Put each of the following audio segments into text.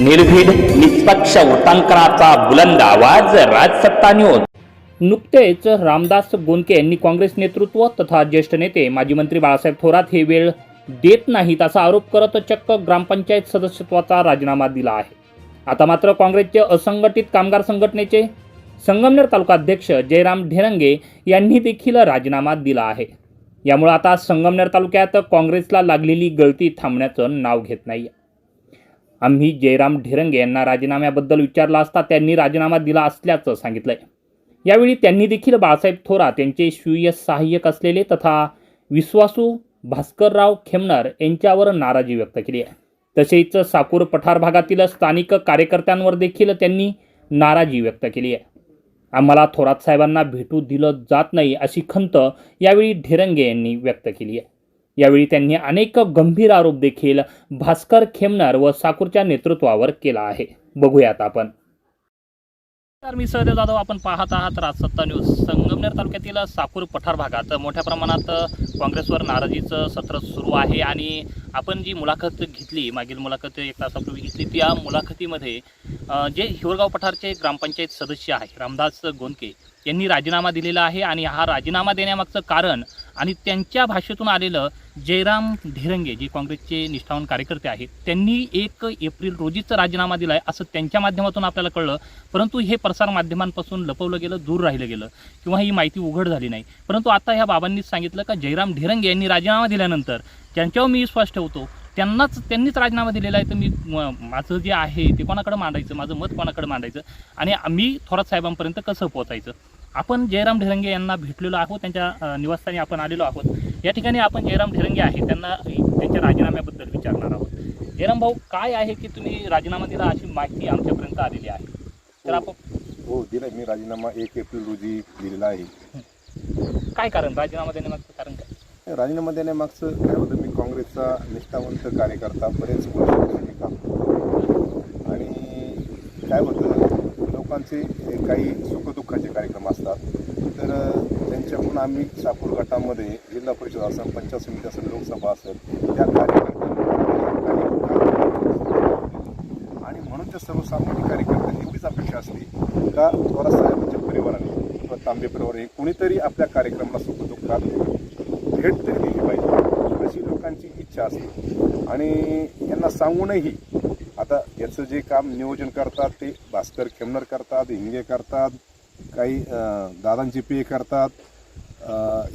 निर्भीड निष्पक्ष वृत्तांकनाचा बुलंद आवाज राजसत्ता न्यूज नुकतेच रामदास गोंदके यांनी काँग्रेस नेतृत्व तथा ज्येष्ठ नेते माजी मंत्री बाळासाहेब थोरात हे वेळ देत नाहीत असा आरोप करत चक्क ग्रामपंचायत सदस्यत्वाचा राजीनामा दिला आहे. आता मात्र काँग्रेसचे असंघटित कामगार संघटनेचे संगमनेर तालुका अध्यक्ष जयराम ढेरंगे यांनी देखील राजीनामा दिला आहे. यामुळे आता संगमनेर तालुक्यात काँग्रेसला लागलेली गळती थांबण्याचं नाव घेत नाही आम्ही जयराम ढेरंगे यांना राजीनाम्याबद्दल विचारला असता त्यांनी राजीनामा दिला असल्याचं सांगितलंय. यावेळी त्यांनी देखील बाळासाहेब थोरात यांचे स्वीय सहाय्यक असलेले तथा विश्वासू भास्करराव खेमनर यांच्यावर नाराजी व्यक्त केली आहे. तसेच साकूर पठार भागातील स्थानिक कार्यकर्त्यांवर देखील त्यांनी नाराजी व्यक्त केली आहे. आम्हाला थोरात साहेबांना भेटू दिलं जात नाही अशी खंत यावेळी ढेरंगे यांनी व्यक्त केली आहे. यावेळी त्यांनी अनेक गंभीर आरोप देखील भास्कर खेमनर व साकूरच्या नेतृत्वावर केला आहे. बघूयात आपण. तर मी सहदेव जाधव आपण पाहत आहात राजसत्ता न्यूज. संगमनेर तालुक्यातील साकूर पठार भागात मोठ्या प्रमाणात काँग्रेसवर नाराजीचं सत्र सुरू आहे आणि आपण जी मुलाखत घेतली मागील मुलाखत एक तासापूर्वी घेतली त्या मुलाखतीमध्ये जे हिवरगाव पठारचे ग्रामपंचायत सदस्य आहे रामदास गोंदके यांनी राजीनामा दिलेला आहे आणि हा राजीनामा देण्यामागचं कारण आणि त्यांच्या भाषेतून आलेलं जयराम ढेरंगे जे काँग्रेसचे निष्ठावान कार्यकर्ते आहेत त्यांनी एक एप्रिल रोजीच राजीनामा दिला आहे असं त्यांच्या माध्यमातून आपल्याला कळलं. परंतु हे प्रसार माध्यमांपासून लपवलं गेलं दूर राहिलं गेलं किंवा ही माहिती उघड झाली नाही. परंतु आता ह्या बाबांनीच सांगितलं का जयराम ढेरंगे यांनी राजीनामा दिल्यानंतर ज्यांच्यावर मी विश्वास ठेवतो त्यांनाच त्यांनीच राजीनामा दिलेला आहे. तर मी म- माझं जे आहे ते कोणाकडे मांडायचं? माझं मत कोणाकडे मांडायचं? आणि आम्ही थोरात साहेबांपर्यंत कसं पोहोचायचं? आपण जयराम ढेरंगे यांना भेटलेलो आहोत त्यांच्या निवासस्थानी आपण आलेलो आहोत. या ठिकाणी आपण जयराम ढेरंगे आहे त्यांना त्यांच्या राजीनाम्याबद्दल विचारणार आहोत. जयराम भाऊ काय आहे की तुम्ही राजीनामा दिला अशी माहिती आमच्यापर्यंत आलेली आहे? तर आपण हो दिलाय मी राजीनामा एक एप्रिल रोजी दिलेला आहे. काय कारण? राजीनामा देण्यामागचं कारण काय? राजीनामा देण्यामागचं काय होतं मी काँग्रेसचा निष्ठावंत कार्यकर्ता बरेच वर्ष काम आणि काय होतं लोकांचे काही सुखदुःखाचे कार्यक्रम असतात तर त्यांच्याकडून आम्ही सापूर गटामध्ये जिल्हा परिषद असेल पंचायत समिती असेल लोकसभा असेल त्या कार्यकर्त्यांना आणि म्हणून त्या सर्वसामान्य कार्यकर्त्यांनी एवढीच अपेक्षा असली का थोडा साहेबांच्या परिवाराने किंवा तांबे परिवाराने कोणीतरी आपल्या कार्यक्रमाला सुखदुःखात भेट तरी दिली पाहिजे अशी लोकांची इच्छा असते. आणि यांना सांगूनही आता याचं जे काम नियोजन करतात ते भास्कर खेमनर करतात हिंगे करतात काही दादांची पे करतात.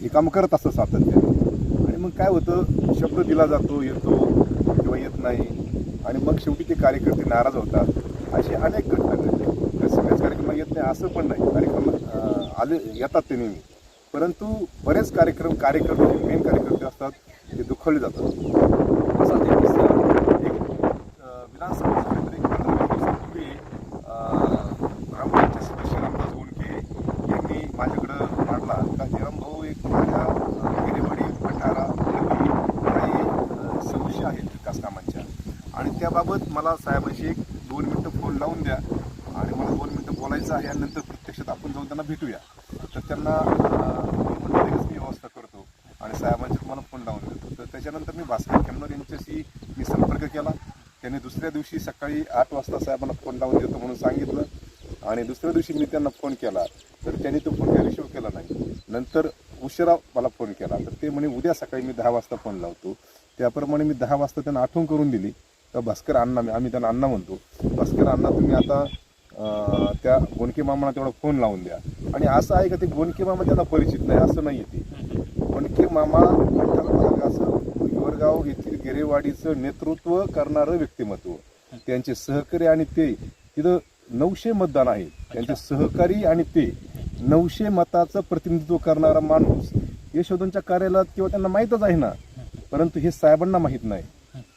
हे काम करत असतं सातत्याने. आणि मग काय होतं शब्द दिला जातो येतो किंवा येत नाही. आणि मग शेवटी ते कार्यकर्ते नाराज होतात. अशी अनेक घटना घडते सगळ्याच कार्यक्रमात येत नाही असं पण नाही. कार्यक्रम आले येतात ते नेहमी. परंतु बरेच कार्यक्रम कार्यकर्ते मेन कार्यकर्ते असतात ते दुखवले जातात असा एक किस्सा एक अं, विधानसभा झाल्यानंतर एक पंधरा वीस दिवसापूर्वी अं, ग्रामपंचायत सदस्य रामदास गोंडके यांनी माझ्याकडं मांडला का जयराम भाऊ एक माझ्या गेलेवाडी पठारा नदी काही अं, समस्या आहेत विकास कामांच्या आणि त्याबाबत मला साहेबांशी एक दोन मिनटं फोन लावून द्या आणि मला दोन मिनटं बोलायचं आहे आणि नंतर प्रत्यक्षात आपण जाऊन त्यांना भेटूया. तर त्यांना लगेच मी व्यवस्था करतो. आणि साहेबांचे मला फोन लावून देतो. तर त्याच्यानंतर मी भास्कर खेमनर यांच्याशी मी संपर्क केला. त्यांनी दुसऱ्या दिवशी सकाळी आठ वाजता साहेबांना फोन लावून देतो म्हणून सांगितलं. आणि दुसऱ्या दिवशी मी त्यांना फोन केला. तर त्यांनी तो फोन काही रिसिव्ह केला नाही. नंतर उशिरा मला फोन केला. तर ते म्हणे उद्या सकाळी मी दहा वाजता फोन लावतो. त्याप्रमाणे मी दहा वाजता त्यांना आठवण करून दिली. तर भास्कर अण्णा आम्ही त्यांना अण्णा म्हणतो. भास्कर अण्णा तुम्ही आता त्या गोनके मामाला तेवढा फोन लावून द्या. आणि असं आहे का ते गोनके मामा त्यांना परिचित नाही असं नाही ते. गोनके मामा विठ्ठल हिवरगाव येथील गेरेवाडीचं नेतृत्व करणारं व्यक्तिमत्व. त्यांचे सहकारी आणि ते तिथं नऊशे मतदान आहे. त्यांचे सहकारी आणि ते नऊशे मताचं प्रतिनिधित्व करणारा माणूस. यशोधनच्या कार्यालयात किंवा त्यांना माहीतच आहे ना. परंतु हे साहेबांना माहीत नाही.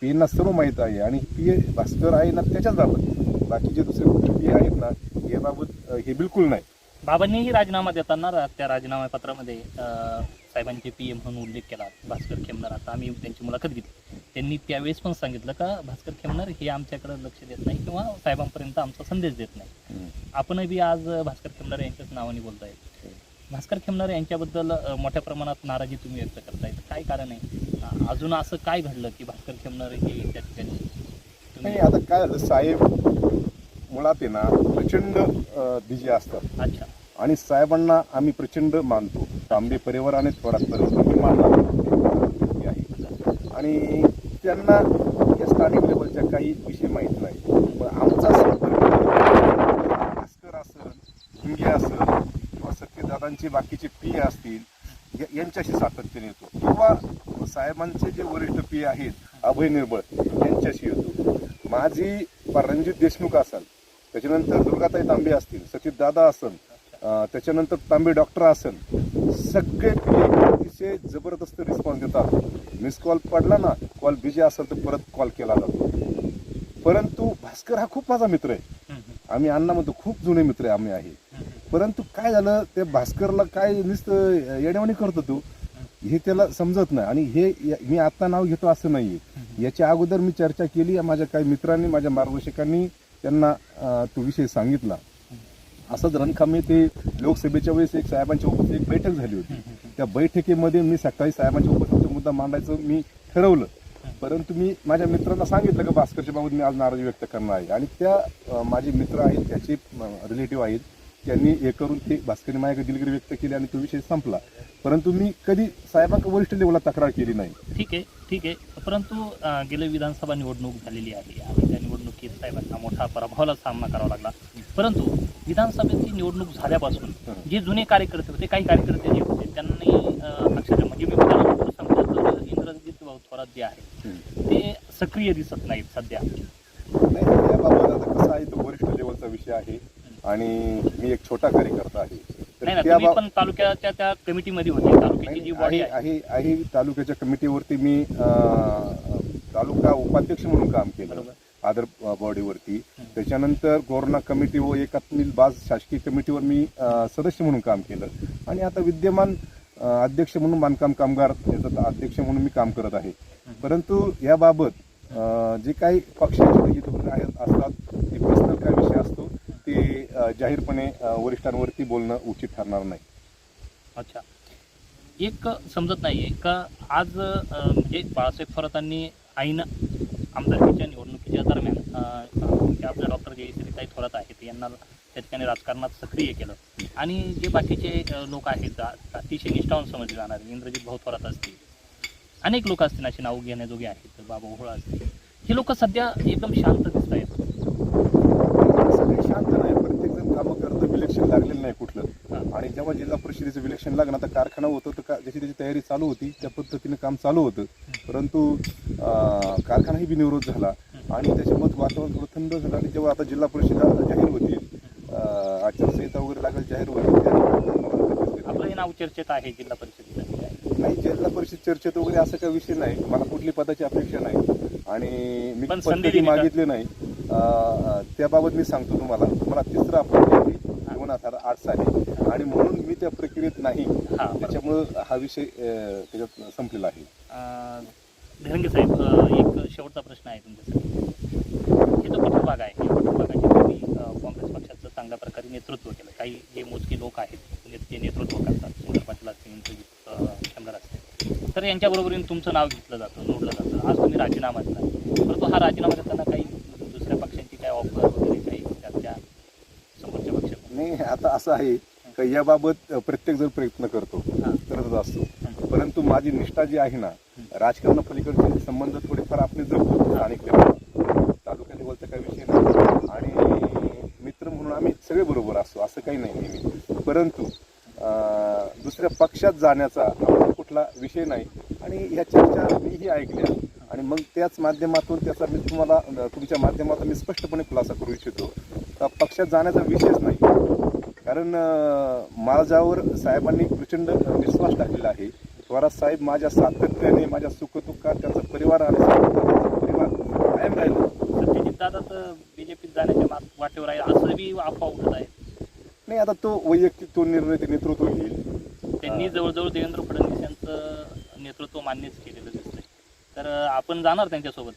पीएंना सर्व माहीत आहे. आणि पी ए भास्कर आहे ना त्याच्याच बाबत बाकीचे दुसरे पी आहेत ना याबाबत हे बिलकुल नाही. बाबांनीही राजीनामा देताना रा- त्या राजीनामा पत्रामध्ये अं, साहेबांचे पी एम म्हणून उल्लेख केला भास्कर खेमनर आता आम्ही त्यांची मुलाखत घेतली. त्यांनी त्यावेळेस पण सांगितलं का भास्कर खेमनर हे आमच्याकडे लक्ष देत नाही किंवा साहेबांपर्यंत आमचा संदेश देत नाही. आपणही आज भास्कर खेमनर यांच्याच नावाने बोलताय. भास्कर खेमनर यांच्याबद्दल अ, मोठ्या प्रमाणात नाराजी तुम्ही व्यक्त करताय तर काय कारण आहे? अ, अजून असं काय घडलं की भास्कर खेमनर हे त्या ठिकाणी तुम्ही नाही आता काय झालं साहेब मुळात आहे ना प्रचंड बिजी असतात. अच्छा. आणि साहेबांना आम्ही प्रचंड मानतो. तांबे परिवार आणि थोरात परिवार मी मानणार व्यक्ती आहे. आणि त्यांना या स्थानिक लेवलच्या काही विषय माहीत नाही. पण आमचा संपर्क भास्कर असेल हिंगे असेल किंवा सत्यदादांचे बाकीचे पी असतील यांच्याशी सातत्याने येतो किंवा साहेबांचे जे वरिष्ठ पी आहेत अभय निर्बळ यांच्याशी येतो. माझी रणजित देशमुख असेल त्याच्यानंतर दुर्गाताई तांबे असतील सचित दादा असेल त्याच्यानंतर तांबे डॉक्टर असेल सगळे अतिशय जबरदस्त रिस्पॉन्स देतात. मिस कॉल पडला ना कॉल बिजी असेल तर परत कॉल केला जातो. परंतु भास्कर हा खूप माझा मित्र आहे. आम्ही अण्णा म्हणतो खूप जुने मित्र आहे आम्ही आहे. परंतु काय झालं ते भास्करला काय नुसतं येण्यावणी करतो तू हे त्याला समजत नाही. आणि हे मी आत्ता नाव घेतो असं नाहीये. याच्या अगोदर मी चर्चा केली माझ्या काही मित्रांनी माझ्या मार्गदर्शकांनी त्यांना तो विषय सांगितला. असंच रणखामे ते लोकसभेच्या वेळेस एक साहेबांच्या उपस्थित एक बैठक झाली होती. त्या बैठकीमध्ये मी सकाळी साहेबांच्या उपस्थितीचा मुद्दा मांडायचं मी ठरवलं. परंतु मी माझ्या मित्रांना सांगितलं की भास्करच्या बाबत मी आज नाराजी व्यक्त करणार आहे. आणि त्या माझे मित्र आहेत त्याचे रिलेटिव्ह आहेत त्यांनी हे करून ते भास्करने माझ्याकडे दिलगिरी व्यक्त केली आणि तो विषय संपला. परंतु मी कधी साहेबांक वरिष्ठ लेवलला तक्रार केली नाही. ठीक आहे ठीक आहे. परंतु अं, गेल्या विधानसभा निवडणूक झालेली आहे आणि त्या साहेबांना मोठा पराभवाला सामना करावा लागला. परंतु विधानसभेची निवडणूक झाल्यापासून. जे जुने कार्यकर्ते होते काही कार्यकर्ते जे होते त्यांनी अक्षरशः म्हणजे मी सांगतो इंद्रजित थोरात जे आहे ते सक्रिय दिसत नाहीत सध्या. नाही याबाबत आता कसं आहे तो वरिष्ठ लेवलचा विषय आहे आणि मी एक छोटा कार्यकर्ता आहे. नाही ना त्या तुम्ही बा- पण तालुक्याच्या त्या कमिटीमध्ये होते तालुक्याची जी बॉडी आहे. आहे आहे आहे तालुक्याच्या कमिटीवरती मी अं, तालुका उपाध्यक्ष म्हणून काम केलं. आदर बॉडीवरती. त्याच्यानंतर कोरोना कमिटी व एकात्मिक बाज शासकीय कमिटीवर मी सदस्य म्हणून काम केलं. आणि आता विद्यमान अध्यक्ष म्हणून बांधकाम कामगार याचा अध्यक्ष म्हणून मी काम करत आहे. परंतु याबाबत जे काही पक्षाचे आहेत असतात ते पर्सनल काय विषय असतो ते जाहीरपणे वरिष्ठांवरती बोलणं उचित ठरणार नाही. अच्छा. एक समजत नाहीये का आज म्हणजे बाळासाहेब फरतांनी आईनं आमदारकीच्या निवडणुकीच्या दरम्यान आपल्या जे आपले डॉक्टर जयश्रीताई थोरात आहेत. यांना त्या ठिकाणी राजकारणात सक्रिय केलं. आणि जे बाकीचे लोक आहेत अतिशय निष्ठावून समजले जाणारे. इंद्रजित भाऊ थोरात असतील. अनेक लोक असतील अशी नाव घेण्याजोगे आहेत. बाबा ओहळा असतील. हे लोक सध्या एकदम शांत दिसत आहेत सगळे शांत नाही प्रत्येक जण कामं करतं इलेक्शन लागलेलं नाही कुठलं. आणि जेव्हा जिल्हा परिषदेचं विलेक्शन लागलं आता कारखाना होतं तर का जशी त्याची तयारी चालू होती त्या पद्धतीने काम चालू होतं. परंतु कारखानाही बिनविरोध झाला. आणि त्याच्यामुळे वातावरण थोडं थंड झालं. आणि जेव्हा आता जिल्हा परिषद जाहीर होतील आचारसंहिता वगैरे लागेल जाहीर होईल. त्या- आपलं हे नाव चर्चेत आहे जिल्हा परिषदेचं? नाही जिल्हा परिषद चर्चेत वगैरे असं काही विषय नाही. मला कुठली पदाची अपेक्षा नाही. आणि मी पण? मागितली नाही. त्याबाबत मी सांगतो तुम्हाला. मला तिसरा दोन हजार आठ साली. आणि म्हणून मी त्या प्रक्रियेत नाही. हां बरोबर. त्याच्यामुळं हा विषय अं, त्याच्यात संपलेला आहे. अं, धिरंगे साहेब अं, एक शेवटचा प्रश्न आहे तुमच्यासाठी. हे जो पिठूभाग आहे या पिठूभागाचे तुम्ही अं, काँग्रेस पक्षाचं चांगल्या प्रकारे नेतृत्व केलं. काही जे मोजके लोक आहेत जे- नेतृत्व करतात सुंदर पाटील असतील अं, असतील. तर यांच्याबरोबरीने तुमचं नाव घेतलं जातं नोडलं जातं. आज तुम्ही राजीनामा दिला. परंतु हा राजीनामा देताना काही दुसऱ्या पक्षांची काही ऑफर वगैरे काही चर्चा समोरच्या पक्ष नाही आता असं आहे की याबाबत प्रत्येक जण प्रयत्न करतो. करतच असतो. परंतु माझी निष्ठा जी आहे ना राजकारणापलीकडचे संबंध थोडेफार आपण जपतो स्थानिक लेवल तालुका लेवलचा काही विषय नाही. आणि मित्र म्हणून आम्ही सगळे बरोबर असतो असं काही नाही नेहमी. परंतु दुसऱ्या पक्षात जाण्याचा कुठला विषय नाही. आणि ह्या चर्चा मीही ऐकल्या. आणि मग त्याच माध्यमातून त्याचा मी तुम्हाला तुमच्या माध्यमातून मी स्पष्टपणे खुलासा करू इच्छितो. का पक्षात जाण्याचा विषयच नाही. कारण माझ्यावर साहेबांनी प्रचंड विश्वास टाकलेला आहे. थोरात साहेब माझ्या सातत्याने माझ्या सुखदुःखात त्यांचा परिवार आणि परिवार कायम राहिला. सत्यजित दादा तर बीजेपीत जाण्याच्या वाटेवर आहे. असं बी अफवा उठत आहे. नाही आता तो वैयक्तिक तो निर्णय ते नेतृत्व घेईल. त्यांनी जवळजवळ देवेंद्र फडणवीस यांचं नेतृत्व मान्यच केलेलं दिसतंय. तर आपण जाणार त्यांच्यासोबत?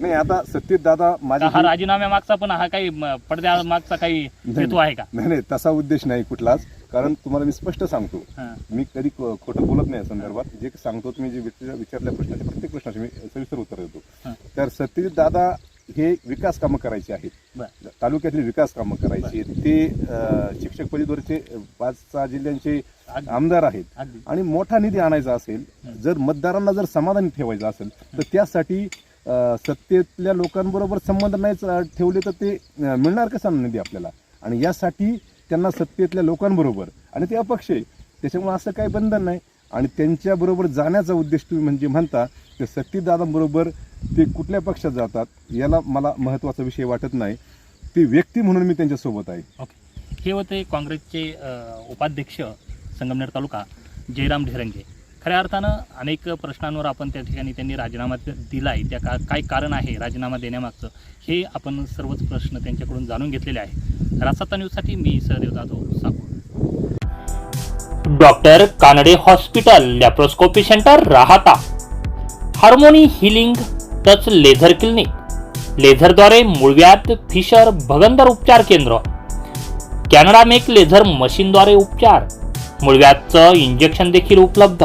नाही आता सत्यजित दादा का माझ्या हा राजीनाम्या मागचा पण हा काही पडद्या मागचा काही हेतू आहे का? नाही नाही तसा उद्देश नाही कुठलाच. कारण तुम्हाला मी स्पष्ट सांगतो. मी कधी खोटं बोलत नाही या संदर्भात. जे सांगतो तुम्ही जे विचार- विचारल्या प्रश्नाचे प्रत्येक प्रश्नाचे मी सविस्तर उत्तर देतो. तर सत्यजित दादा हे विकास कामं करायची आहेत. तालुक्यातली विकास कामं करायची ते शिक्षक परिवारचे पाच सहा जिल्ह्यांचे. आमदार आहेत. आणि मोठा निधी आणायचा असेल जर मतदारांना जर समाधानी ठेवायचं असेल तर त्यासाठी सत्तेतल्या लोकांबरोबर संबंध नाहीच ठेवले तर ते मिळणार कसा निधी आपल्याला? आणि यासाठी त्यांना सत्तेतल्या लोकांबरोबर आणि ते अपक्ष आहे त्याच्यामुळे असं काही बंधन नाही. आणि त्यांच्याबरोबर जाण्याचा उद्देश तुम्ही म्हणजे म्हणता ते सत्तीदादांबरोबर ते कुठल्या पक्षात जातात याला मला महत्त्वाचा विषय वाटत नाही. ती व्यक्ती म्हणून मी त्यांच्यासोबत आहे. ओके. हे होते काँग्रेसचे उपाध्यक्ष संगमनेर तालुका जयराम ढेरंगे. खऱ्या अर्थानं अनेक प्रश्नांवर आपण त्या ठिकाणी त्यांनी राजीनामा दिला आहे त्या का काय कारण आहे राजीनामा देण्यामागचं हे आपण सर्वच प्रश्न त्यांच्याकडून जाणून घेतलेले आहे रासाता न्यूजसाठी मी Sahadev Jadhav Sakur. Doctor Kanade hospital laparoscopy centre Rahata. Harmony healing touch laser clinic. लेझरद्वारे मुळव्यात फिशर भगंदर उपचार केंद्र. कॅनडा मेक लेझर मशीनद्वारे उपचार. मुळव्यातचं इंजेक्शन देखील उपलब्ध.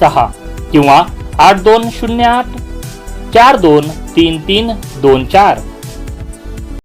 सहा किंवा आठ दोन शून्य आठ चार दोन तीन तीन दोन चार.